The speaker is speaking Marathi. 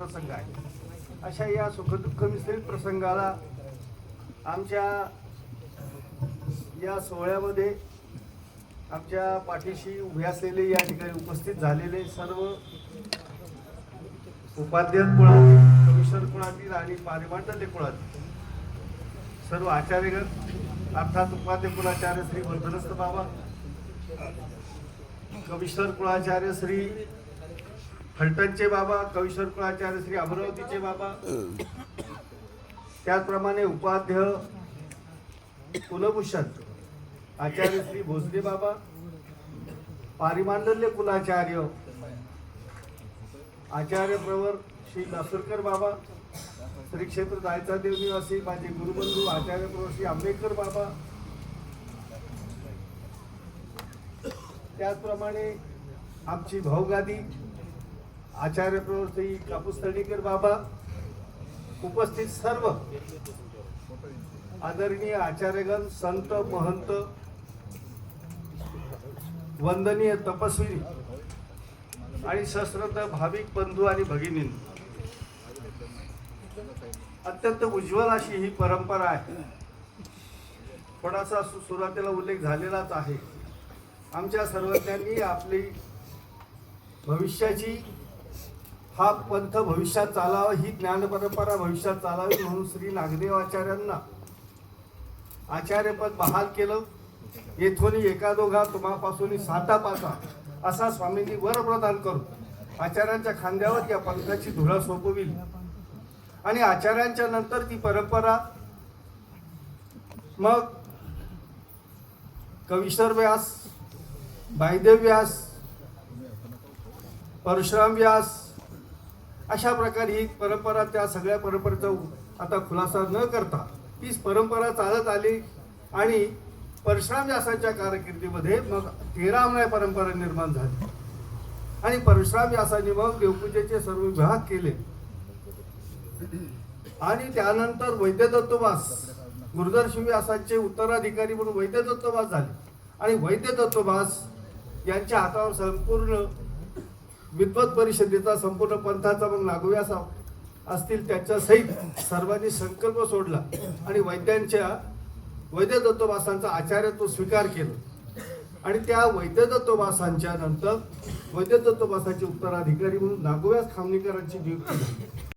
प्रसंग आहे. अशा या सुखदुःख मिश्रित प्रसंगाला आमच्या या सोहळ्यामध्ये आमच्या पाठीशी उभे असलेले या ठिकाणी उपस्थित झालेले सर्व उपाध्यक्ष कुळातील कमिशनर कुळातील आणि पारिमांडल्य कुळातील सर्व आचार्यगण अर्थात उपाध्य कुलाचार्य श्री वर्धनस्थ बाबा कमिशनर कुळाचार्य श्री फलटणचे बाबा कविश्वर कुळाचार्य श्री अमरावतीचे बाबा. त्याचप्रमाणे उपाध्याय कुलभूषण आचार्य श्री भोसले बाबा पारिमांडल्य कुलाचार्य आचार्य प्रवर श्री लासूरकर बाबा श्री क्षेत्र जायचा देव निवासी माझे गुरुबंधू आचार्य प्रवर श्री आंबेडकर बाबा. त्याचप्रमाणे आमची भाऊगादी आचार्य प्रवृत्ती श्री कापूस तळणीकर बाबा उपस्थित सर्व आदरणीय आचार्यगण संत महंत वंदनीय तपस्वी आणि सश्रद्ध भाविक बंधू आणि भगिनी. अत्यंत उज्ज्वल अशी ही परंपरा आहे. थोडासा सु- सुरुवातीला उल्लेख झालेलाच आहे. आमच्या सर्वज्ञांनी आपली भविष्याची हा पंथ भविष्यात चालावा ही ज्ञान परंपरा भविष्यात चालावी म्हणून श्री नागदेव आचार्यांना आचार्यपद बहाल केलं. येथून एका दोघा तुम्हापासून साता पाचा असा स्वामींनी वर प्रदान करून आचार्यांच्या खांद्यावर या पंथाची धुळा सोपविली. आणि आचार्यांच्या नंतर ती परंपरा मग कविश्वर व्यास बायदेव व्यास परशुराम व्यास अशा प्रकारे ही परंपरा त्या सगळ्या परंपरेचा आता खुलासा न करता तीच परंपरा चालत आली आणि परशुराम व्यासाच्या कारकिर्दीमध्ये मग तेरामनाय परंपरा निर्माण झाली. आणि परशुराम व्यासांनी मग देवपूजेचे सर्व विभाग केले. आणि त्यानंतर वैद्यदत्तवास गुरुदर्शन व्यासाचे उत्तराधिकारी म्हणून वैद्यदत्तवास झाले. आणि वैद्यदत्तवास यांच्या हातावर संपूर्ण विद्वत परिषदेचा संपूर्ण पंथाचा मग नागव्यास असतील त्याच्या सहित सर्वांनी संकल्प सोडला आणि वैद्यांच्या वैद्यदत्तवासांचा आचार्यत्व स्वीकार केलं. आणि त्या वैद्यदत्तवासांच्या नंतर वैद्यदत्तवासाचे उत्तराधिकारी म्हणून नागोव्यास खामणीकरांची नियुक्ती झाली.